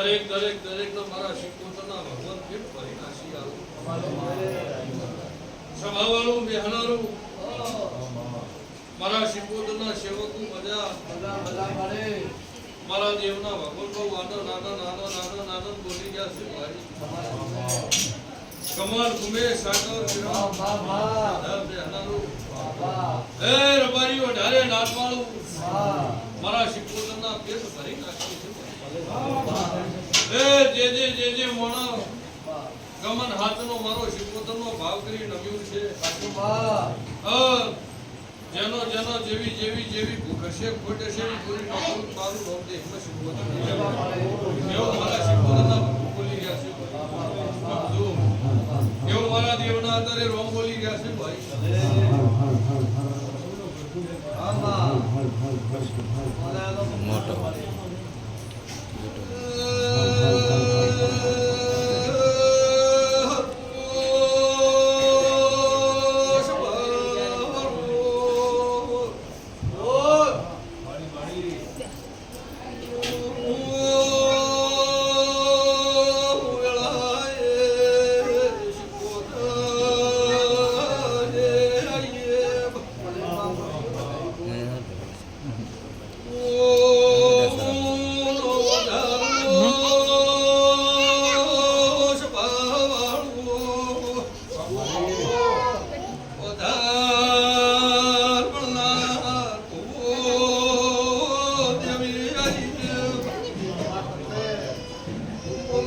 એટલે મારા શિકોતરના ભગવાન કેમ ભરી નાસી સભાવાળું, બેહનારું. મારા શિકોતરના સેવકો મજા મારા દેવના ભગવાન બહુ આનંદ આનંદ આનંદ આનંદ આનંદ બોલી ગયા છે ભાઈ. કમર કુમે સાગર વિરામ બધા બેહનારું હે રબારીઓ ઢારે નાથવાળું મારા શિકોતરના પેટ ભરી નાખ્યું છે એ જે જે ભાવ કરી નમ્યું છે. જેનો જેનો, જેવી જેવી જેવી ભૂખ હશે, ખોટ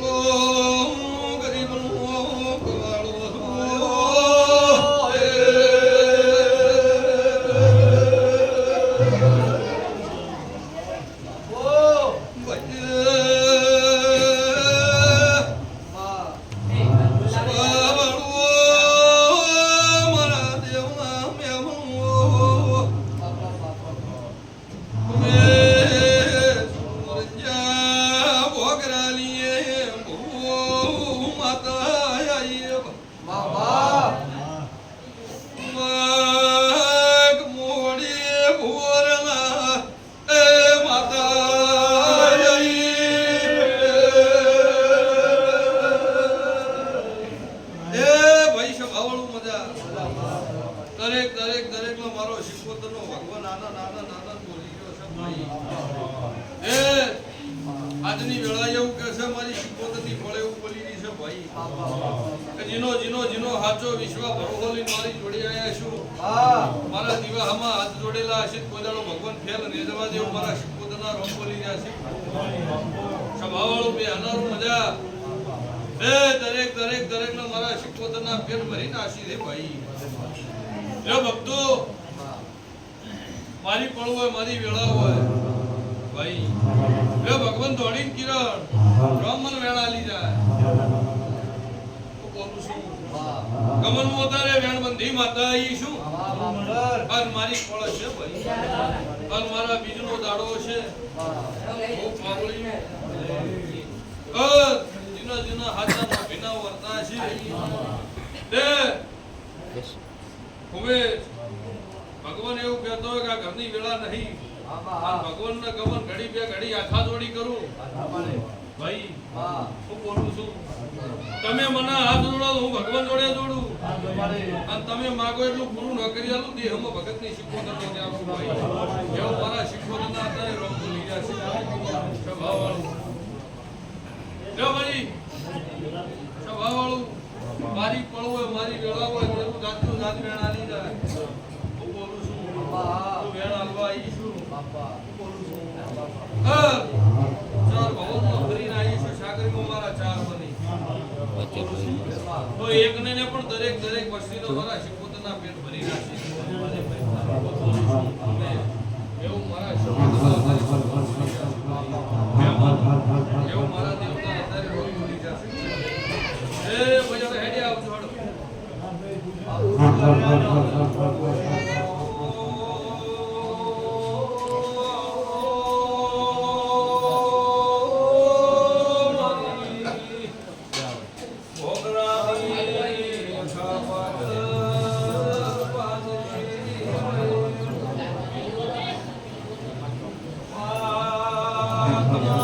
એ ભાઈ મજા દરેક દરેક દરેક નો મારો શિકોતર નો ભગવાન નાના નાના નાના બોલી ગયો છે ભાઈ. એ આજની વેળા એવું કે છે મારી શિકોતરની ફળે એવું બોલી રહી છે ભાઈ. કે જીનો જીનો જીનો હાચો વિશ્વ ભરોહોલી મારી જોડે આયા છું. મારા દિવાહમાં હાથ જોડેલા હશે કોદાળો ભગવાન ફેલ ને જવા દેવું મારા શિકોતર ના રોમ બોલી રહ્યા છે. સભાવાળું બે હનારું મજા. એ દરેક દરેક દરેક નો મારા શિકોતરના પેટ ભરી નાસી દે ભાઈ. જો ભક્તો, મારી પણ હોય, મારી વેળા હોય. ભાઈ જો ભગવાન દોડીને કિરણ બ્રાહ્મણ વેળા લી જાય. ગમનમાં તારે વેણ બંધી માતા ઈ શું? અને મારી પળ છે ભાઈ. અને મારા બીજનો દાડો છે. બહુ પાવળી. અ જીના હાથના ભીના વર્તા છે તે હવે ભગવાન એવું કહેતો હોય કે આ ઘરની વેળા નહીં ભગવાન ભગવાનને ગમન ઘડી બે ઘડી આખા જોડી કરું ભાઈ હું બોલું છું તમે મને હાથ જોડો હું ભગવાન જોડે જોડું અને તમે માગો એટલું પૂરું ન કરી આલું ભગતની શિકોતર લઈને ત્યાં ભાઈ એવું મારા શિકોતરના અત્યારે રોગ ભૂલી ગયા છે સ્વભાવવાળું જો ભાઈ સ્વભાવવાળું મારી પળ હોય મારી વેળા હોય એવું જાતનું જાત વેણ આલી જાય હું બોલું છું તું વેણ આલવા આવી છું હું બોલું છું હા ચાર ભવનમાં ફરીને આવી છું સાગરીમાં મારા ચાર બની બોલું છું. તો એકને ને પણ દરેક દરેક વસ્તીનો મારા પોતાના પેટ ભરી નાખે એવું મારા એવું મારા દેવતા અત્યારે રોગ ભરી જશે 감사합니다.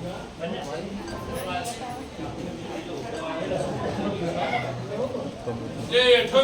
જે એઠો